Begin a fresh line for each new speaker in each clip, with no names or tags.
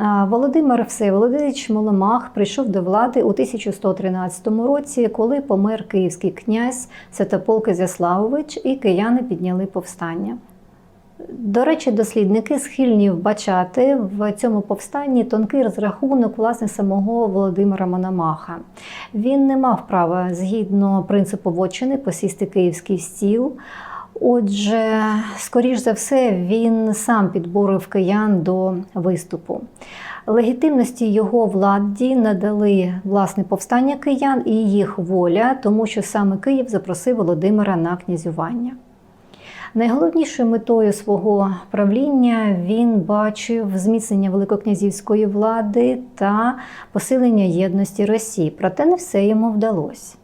Володимир Всеволодович Мономах прийшов до влади у 1113 році, коли помер київський князь Святополк Ізяславович і кияни підняли повстання. До речі, дослідники схильні вбачати в цьому повстанні тонкий розрахунок власне самого Володимира Мономаха. Він не мав права згідно принципу вотчини посісти київський стіл. Отже, скоріш за все, він сам підбурив киян до виступу. Легітимності його владі надали власне повстання киян і їх воля, тому що саме Київ запросив Володимира на князювання. Найголовнішою метою свого правління він бачив зміцнення великокнязівської влади та посилення єдності Росії, проте не все йому вдалося.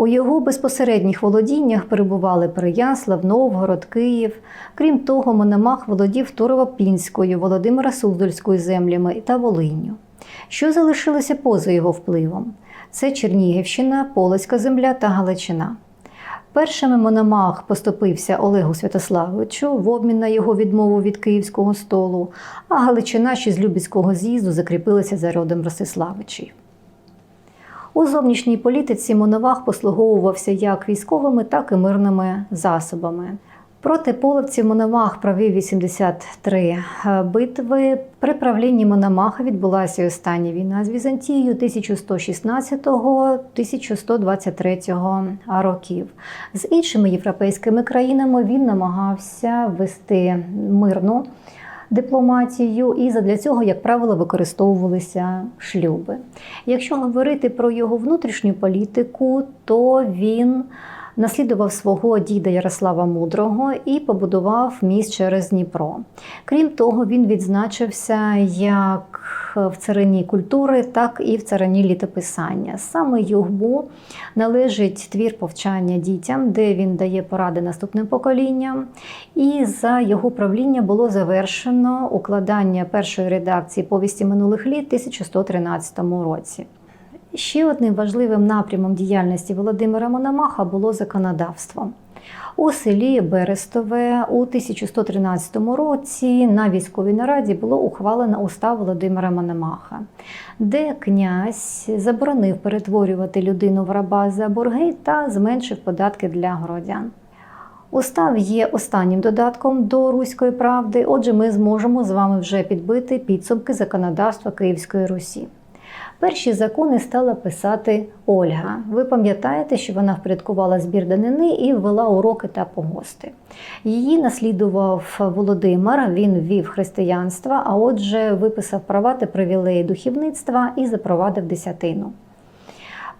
У його безпосередніх володіннях перебували Переяслав, Новгород, Київ. Крім того, Мономах володів Турово-Пінською, Володимира Суздальською землями та Волинню. Що залишилося поза його впливом? Це Чернігівщина, Полоцька земля та Галичина. Першими Мономах поступився Олегу Святославовичу в обмін на його відмову від київського столу, а Галичина ще з Любецького з'їзду закріпилася за родом Ростиславичів. У зовнішній політиці Моновах послуговувався як військовими, так і мирними засобами. Проти половців Мономах провів 83 битви. При правлінні Мономаха відбулася остання війна з Візантією 1116-1123 років. З іншими європейськими країнами він намагався вести мирну дипломатію, і задля цього, як правило, використовувалися шлюби. Якщо говорити про його внутрішню політику, то він наслідував свого діда Ярослава Мудрого і побудував міст через Дніпро. Крім того, він відзначився як в царині культури, так і в царині літописання. Саме йому належить твір повчання дітям, де він дає поради наступним поколінням. І за його правління було завершено укладання першої редакції повісті минулих літ 1113 році. Ще одним важливим напрямом діяльності Володимира Мономаха було законодавство. У селі Берестове у 1113 році на військовій нараді було ухвалено устав Володимира Мономаха, де князь заборонив перетворювати людину в раба за борги та зменшив податки для городян. Устав є останнім додатком до Руської правди, отже, ми зможемо з вами вже підбити підсумки законодавства Київської Русі. Перші закони стала писати Ольга. Ви пам'ятаєте, що вона впорядкувала збір данини і ввела уроки та погости. Її наслідував Володимир, він ввів християнство, а отже, виписав права та привілеї духовництва і запровадив десятину.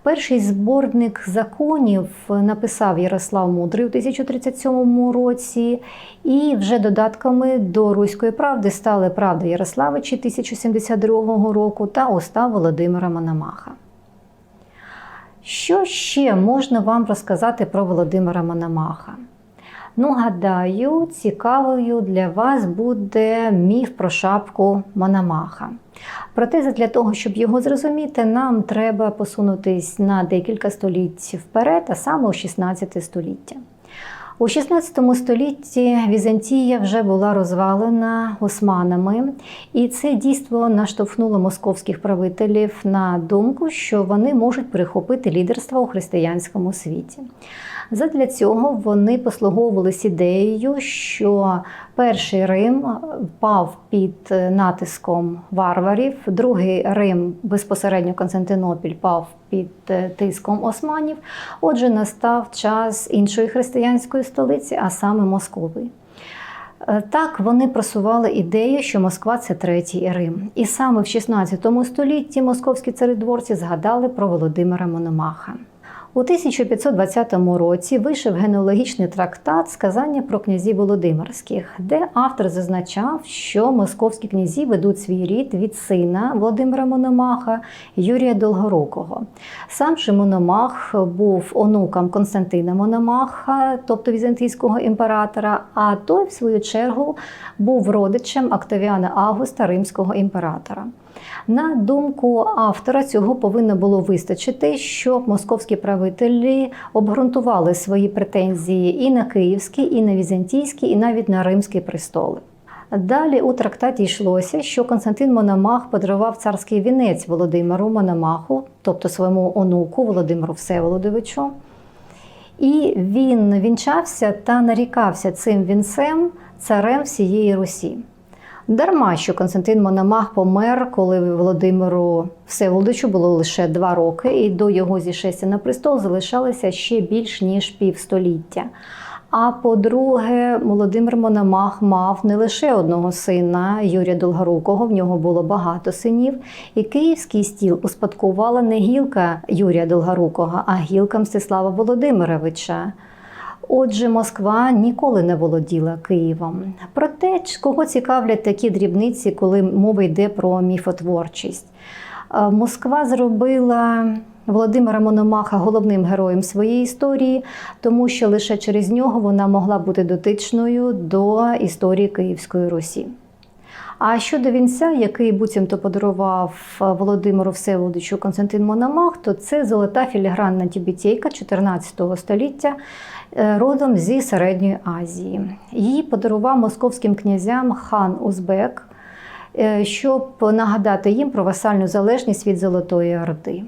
Перший зборник законів написав Ярослав Мудрий у 1037 році, і вже додатками до Руської правди стали Правда Ярославичі 1072 року та Устав Володимира Мономаха. Що ще можна вам розказати про Володимира Мономаха? Ну, гадаю, цікавою для вас буде міф про шапку Мономаха. Проте, для того, щоб його зрозуміти, нам треба посунутись на декілька століть вперед, а саме у 16 століття. У 16 столітті Візантія вже була розвалена османами, і це дійство наштовхнуло московських правителів на думку, що вони можуть перехопити лідерство у християнському світі. Задля цього вони послуговувалися ідеєю, що перший Рим впав під натиском варварів, другий Рим безпосередньо Константинопіль пав під тиском османів. Отже, настав час іншої християнської столиці, а саме Москови. Так, вони просували ідею, що Москва це третій Рим. І саме в 16 столітті московські царедворці згадали про Володимира Мономаха. У 1520 році вийшов генеалогічний трактат Сказання про князів Володимирських, де автор зазначав, що московські князі ведуть свій рід від сина Володимира Мономаха Юрія Долгорукого. Сам же Мономах був онуком Константина Мономаха, тобто візантійського імператора, а той, в свою чергу, був родичем Октавіана Августа Римського імператора. На думку автора, цього повинно було вистачити, щоб московські правителі обґрунтували свої претензії і на київський, і на візантійський, і навіть на римський престоли. Далі у трактаті йшлося, що Константин Мономах подарував царський вінець Володимиру Мономаху, тобто своєму онуку Володимиру Всеволодовичу. І він вінчався та нарікався цим вінцем царем всієї Русі. Дарма, що Константин Мономах помер, коли Володимиру Всеволодовичу було лише два роки, і до його зішестя на престол залишалося ще більш ніж півстоліття. А по-друге, Володимир Мономах мав не лише одного сина Юрія Долгорукого, в нього було багато синів, і київський стіл успадкувала не гілка Юрія Долгорукого, а гілка Мстислава Володимировича. Отже, Москва ніколи не володіла Києвом. Проте, кого цікавлять такі дрібниці, коли мова йде про міфотворчість? Е, Москва зробила Володимира Мономаха головним героєм своєї історії, тому що лише через нього вона могла бути дотичною до історії Київської Русі. А щодо вінця, який буцімто подарував Володимиру Всеволодовичу Константин Мономах, то це золота філігранна тюбітейка 14 століття е, родом зі Середньої Азії. Її подарував московським князям хан Узбек, е, щоб нагадати їм про васальну залежність від Золотої Орди.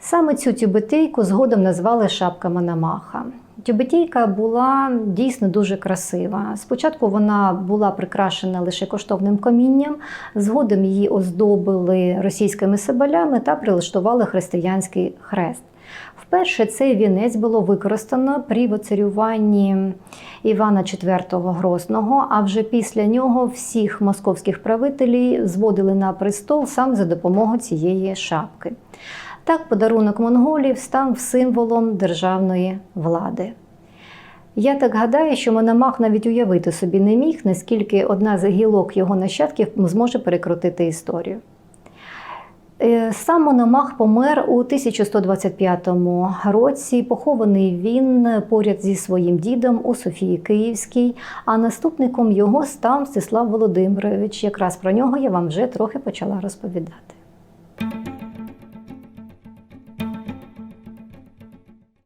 Саме цю тюбетейку згодом назвали шапка Мономаха. Тюбетейка була дійсно дуже красива. Спочатку вона була прикрашена лише коштовним камінням, згодом її оздобили російськими соболями та прилаштували християнський хрест. Вперше цей вінець було використано при воцарюванні Івана IV Грозного, а вже після нього всіх московських правителів зводили на престол саме за допомогою цієї шапки. Так, подарунок монголів став символом державної влади. Я так гадаю, що Мономах навіть уявити собі не міг, наскільки одна з гілок його нащадків зможе перекрутити історію. Е, Сам Мономах помер у 1125 році. Похований він поряд зі своїм дідом у Софії Київській, а наступником його став Стислав Володимирович. Якраз про нього я вам вже трохи почала розповідати.